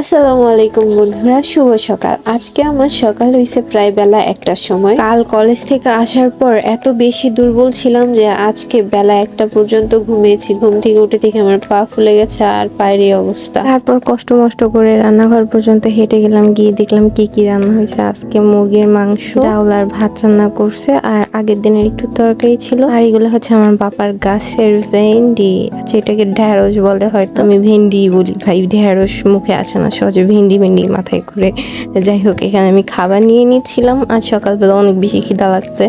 আসসালামু আলাইকুম বন্ধুরা, শুভ সকাল। আজকে আমার সকাল হয়েছে প্রায় বেলা একটার সময়। কাল কলেজ থেকে আসার পর এত বেশি দুর্বল ছিলাম যে আজকে বেলা একটা পর্যন্ত ঘুমিয়েছি। ঘুম থেকে উঠে থেকে আমার পা ফুলে গেছে আর পায়ের অবস্থা। তারপর কষ্ট মষ্ট করে রান্নাঘর পর্যন্ত হেঁটে গেলাম, গিয়ে দেখলাম কি কি রান্না হয়েছে। আজকে মুরগির মাংস ডাউল আর ভাত রান্না করছে। আর আগের দিনের একটু তরকারি ছিল। আর এগুলো হচ্ছে আমার বাবার গাছের ভেন্ডি আচ্ছা এটাকে ঢ্যাঁড়স বলে হয়তো। আমি ভেন্ডি বলি ভাই ঢ্যাঁড়স মুখে আসে না। সহজে ভিন্ডি ভিন্ডি মাথায় করে। যাই হোক, এখানে আমি খাবার নিয়ে নিচ্ছিলাম। আজ সকালবেলা অনেক বেশি খিদা লাগছে,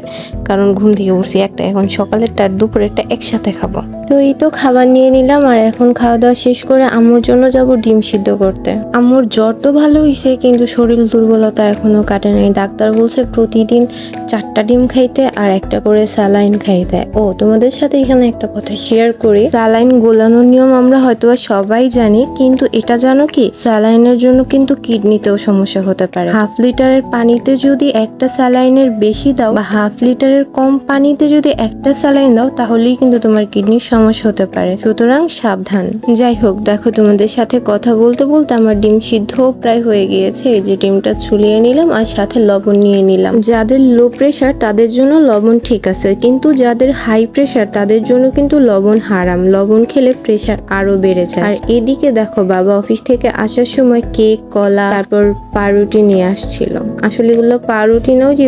কারণ ঘুম থেকে উঠছি একটা। এখন সকালেরটা আর দুপুরেরটা একসাথে খাব। তো এই তো খাবার নিয়ে নিলাম, আর এখন খাওয়া দাওয়া শেষ করে আম্মুর জন্য যাব ডিম সিদ্ধ করতে। আম্মুর জ্বর তো ভালো হয়েছে কিন্তু শরীর দুর্বলতা এখনও কাটে নাই। ডাক্তার বলছে প্রতিদিন চারটা ডিম খাইতে আর একটা করে স্যালাইন খাইতে। ও, তোমাদের সাথে এখানে একটা কথা শেয়ার করি। স্যালাইন গোলানোর নিয়ম আমরা হয়তোবা সবাই জানি, কিন্তু এটা জানো কি? স্যালাইনের জন্য কিন্তু কিডনিতেও সমস্যা হতে পারে। হাফ লিটারের পানিতে যদি একটা স্যালাইনের বেশি দাও বা হাফ লিটারের কম পানিতে যদি একটা স্যালাইন দাও, তাহলেই কিন্তু তোমার কিডনির সমস্যা হতে পারে। সুতরাং সাবধান। যাই হোক, দেখো তোমাদের সাথে কথা বলতে বলতে আমার ডিম সিদ্ধ প্রায় হয়ে গিয়েছে। যে ডিমটা ছুলিয়ে নিলাম আর সাথে লবণ নিয়ে নিলাম। যাদের লো প্রেশার, তাদের জন্য লবণ ঠিক আছে। কিন্তু যাদের হাই প্রেশার, তাদের জন্য কিন্তু লবণ হারাম। লবণ খেলে প্রেশার আরও বেড়ে যায়। আর এদিকে দেখো, বাবা অফিস থেকে আসার সময় কেক, কলা, তারপর পাউরুটি নিয়ে আসছিল। আসলে এগুলো পাউরুটি নাও যে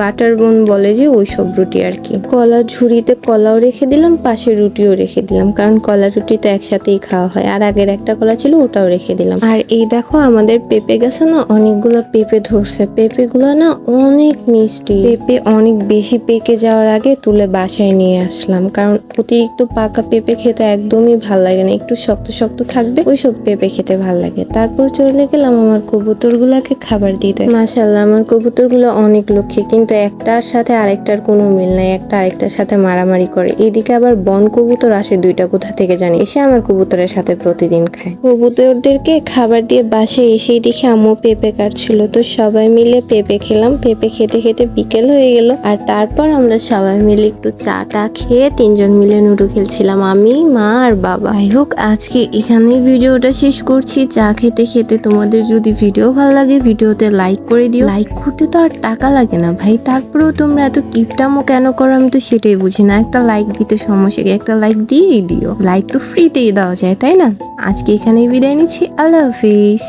বাটার বোন বলে যে, ওই সব রুটি আর কি। কলা ঝুড়িতে কলাও রেখে দিলাম, পাশে রুটিও রেখে দিলাম, কারণ কলা রুটি তো একসাথেই খাওয়া হয়। আর আগের একটা কলা ছিল, ওটাও রেখে দিলাম। আর এই দেখো, আমাদের পেঁপে গাছে না অনেকগুলো পেঁপে ধরছে। পেঁপে গুলো না অনেক মিষ্টি। পেঁপে অনেক বেশি পেকে যাওয়ার আগে তুলে বাসায় নিয়ে আসলাম, কারণ অতিরিক্ত পাকা পেঁপে খেতে একদমই ভালো লাগে না। একটু শক্ত শক্ত থাকবে, ওইসব পেঁপে খেতে ভালো লাগে। তারপর চলে গেলাম আমার কবুতর গুলাকে খাবার দিতে। মাসাল্লাহ আমার কবুতরগুলো অনেক লক্ষ্মী কিন্তু একটার সাথে আরেকটার কোনো মিল নাই একটা আরেকটার সাথে মারামারি করে। এদিকে আবার বন কবুতর আসে দুইটা কোথা থেকে জানি এসে আমার কবুতরের সাথে প্রতিদিন খায়। কবুতরদেরকে খাবার দিয়ে বাসে এসেই দেখে আম্মু পেঁপে কাটছিল তো সবাই মিলে পেঁপে খেলাম। পেঁপে খেতে খেতে বিকেল হয়ে গেল আর তারপর আমরা সবাই মিলে একটু চা টা খেয়ে তিনজন মিলে নুডু খেলছিলাম। আমি মা আর বাবা। যাই হোক আজকে এখানেই ভিডিওটা শেষ করছি চা খেতে খেতে খেতে তোমাদের যদি ভিডিও ভালো লাগে ভিডিওতে লাইক করে দিও। লাইক করতে তো আর টাকা লাগে না ভাই, তারপরেও তোমরা এত কিপটামো কেন করো? আমি তো সেটাই বুঝি না। একটা লাইক দিতে সমস্যা একটা লাইক দিয়েই দিও। লাইক তো ফ্রিতেই দেওয়া যায়, তাই না? আজকে এখানেই বিদায় নিচ্ছি। আল্লাহ হাফিজ।